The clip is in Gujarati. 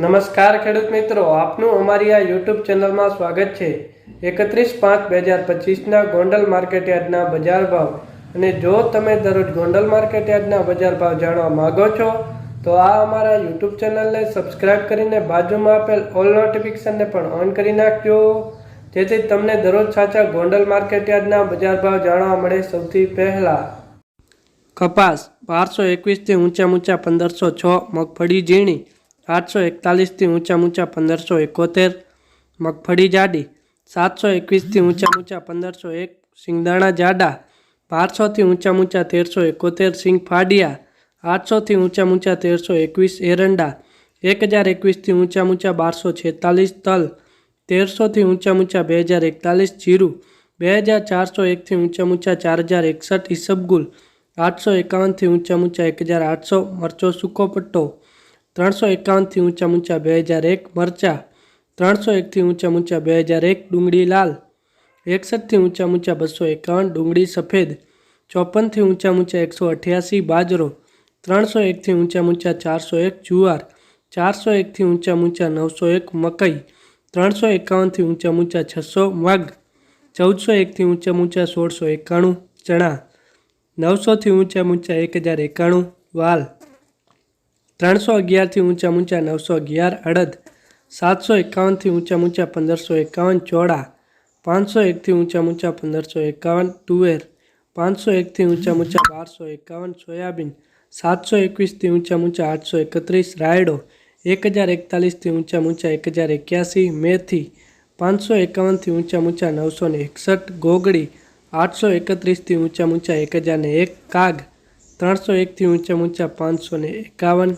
નમસ્કાર ખેડૂત મિત્રો, આપનું અમારી આ યુટ્યુબ ચેનલમાં સ્વાગત છે. એકત્રીસ પાંચ બે હજાર પચીસના ગોંડલ માર્કેટ યાર્ડના બજાર ભાવ. અને જો તમે દરરોજ ગોંડલ માર્કેટયાર્ડના બજાર ભાવ જાણવા માંગો છો, તો આ અમારા યુટ્યુબ ચેનલને સબસ્ક્રાઇબ કરીને બાજુમાં આપેલ ઓલ નોટિફિકેશનને પણ ઓન કરી નાખજો. જેથી તમને દરરોજ સાચા ગોંડલ માર્કેટયાર્ડના બજાર ભાવ જાણવા મળે સૌથી પહેલાં. કપાસ બારસો એકવીસથી ઊંચા ઊંચા પંદરસો છ, મગફળી ઝીણી આઠસો એકતાલીસથી ઊંચા ઊંચા પંદરસો એકોતેર, મગફળી જાડી, સાતસો એકવીસથી ઊંચા ઊંચા પંદરસો એક, સિંગદાણા જાડા, બારસોથી ઊંચા ઊંચા તેરસો એકોતેર, સિંગ ફાડિયા, આઠસોથી ઊંચા ઊંચા તેરસો એકવીસ, એરંડા એક હજાર એકવીસથી ઊંચા ઊંચા બારસો છેતાલીસ, તલ, તેરસોથી ઊંચા ઊંચા બે હજાર એકતાલીસ, જીરું બે હજાર ચારસો એકથી ઊંચા ઊંચા ચાર હજાર એકસઠ, ઈસબગુલ, આઠસો એકાવનથી ઊંચા ઊંચા એક હજાર આઠસો, મરચો સૂકો પટ્ટો ત્રણસો એકાવનથી ઊંચા ઊંચા બે હજાર એક મરચા ત્રણસો એકથી ઊંચા ઊંચા બે હજાર એક ડુંગળી લાલ એકસઠથી ઊંચા ઊંચા બસો એકાવન ડુંગળી સફેદ ચોપનથી ઊંચા ઊંચા એકસો અઠ્યાસી બાજરો ત્રણસો એકથી ઊંચા ઊંચા ચારસો એક જુવાર ચારસો એકથી ઊંચા ઊંચા નવસો એક મકઈ ત્રણસો એકાવનથી ઊંચા ઊંચા છસો મગ ચૌદસો એકથી ઊંચા ઊંચા સોળસો એકાણું ચણા નવસોથી ઊંચા ઊંચા એક હજાર એકાણું વાલ ત્રણસો અગિયારથી ઊંચા ઊંચા નવસો અગિયાર અડદ સાતસો એકાવનથી ઊંચા ઊંચા પંદરસો એકાવન ચોળા પાંચસો એકથી ઊંચા ઊંચા પંદરસો એકાવન તુવેર પાંચસો એકથી ઊંચા ઊંચા બારસો એકાવન સોયાબીન સાતસો એકવીસથી ઊંચા ઊંચા આઠસો એકત્રીસ રાયડો એક હજાર એકતાલીસથી ઊંચા ઊંચા એક હજાર એક્યાસી મેથી પાંચસો એકાવનથી ઊંચા ઊંચા નવસો ને એકસઠ ગોગડી આઠસો એકત્રીસથી ઊંચા ઊંચા એક હજાર ને એક કાગ ત્રણસો એકથી ઊંચા ઊંચા પાંચસો ને એકાવન